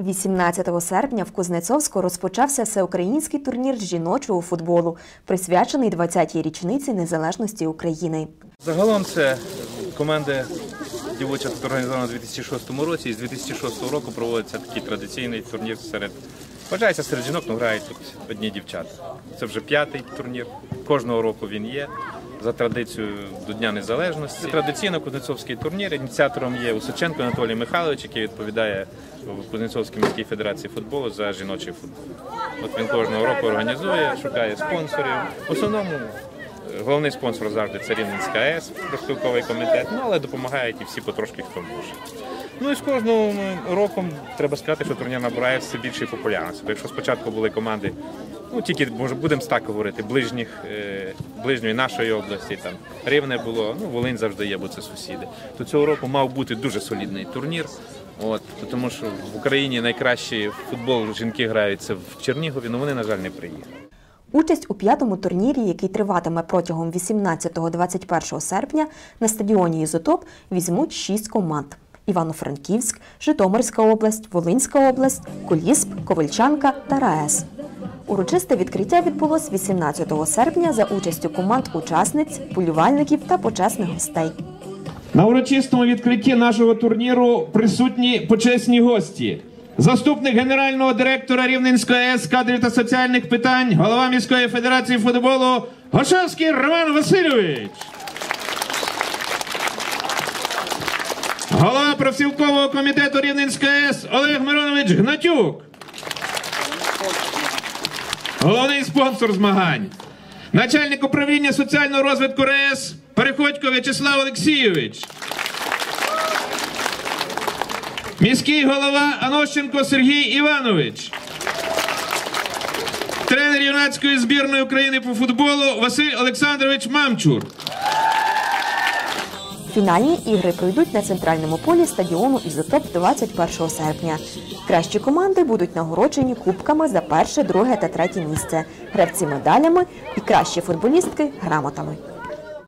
18 серпня в Кузнецовську розпочався всеукраїнський турнір жіночого футболу, присвячений 20-й річниці незалежності України. Загалом це команди дівоча тут організована у 2006 році. І з 2006 року проводиться такий традиційний турнір серед. Вважається серед жінок, ну грають тут одні дівчата. Це вже п'ятий турнір. Кожного року він є. За традицією до Дня Незалежності. Традиційно Кузнецовський турнір. Ініціатором є Усаченко Анатолій Михайлович, який відповідає в Кузнецовській міській федерації футболу за жіночий футбол. От він кожного року організує, шукає спонсорів. В основному Головний спонсор завжди це Рівненська АЕС, профспілковий комітет, ну але допомагають і всі потрошки, хто може. Ну і з кожним роком треба сказати, що турнір набирає все більше популярності. Бо якщо спочатку були команди, ну тільки може будемо так говорити, ближніх, е, ближньої нашої області, там рівне було, ну Волинь завжди є, бо це сусіди. То цього року мав бути дуже солідний турнір. От, тому що в Україні найкращий футбол жінки грають це в Чернігові, але вони, на жаль, не приїхали. Участь у п'ятому турнірі, який триватиме протягом 18-21 серпня, на стадіоні Ізотоп візьмуть шість команд: Івано-Франківськ, Житомирська область, Волинська область, Колісп, Ковальчанка та РаЕС. Урочисте відкриття відбулось 18 серпня за участю команд-учасниць, полювальників та почесних гостей. На урочистому відкритті нашого турніру присутні почесні гості. Заступник генерального директора Рівненської АЕС кадрів та соціальних питань, голова міської федерації футболу Гошевський Роман Васильович. Голова профспілкового комітету Рівненської АЕС Олег Миронович Гнатюк. Головний спонсор змагань. Начальник управління соціального розвитку РЕС Переходько В'ячеслав Олексійович. Міський голова Анощенко Сергій Іванович. Тренер юнацької збірної України по футболу Василь Олександрович Мамчур. Фінальні ігри пройдуть на центральному полі стадіону Ізотоп 21 серпня. Кращі команди будуть нагороджені кубками за перше, друге та третє місце, гравці медалями і кращі футболістки грамотами.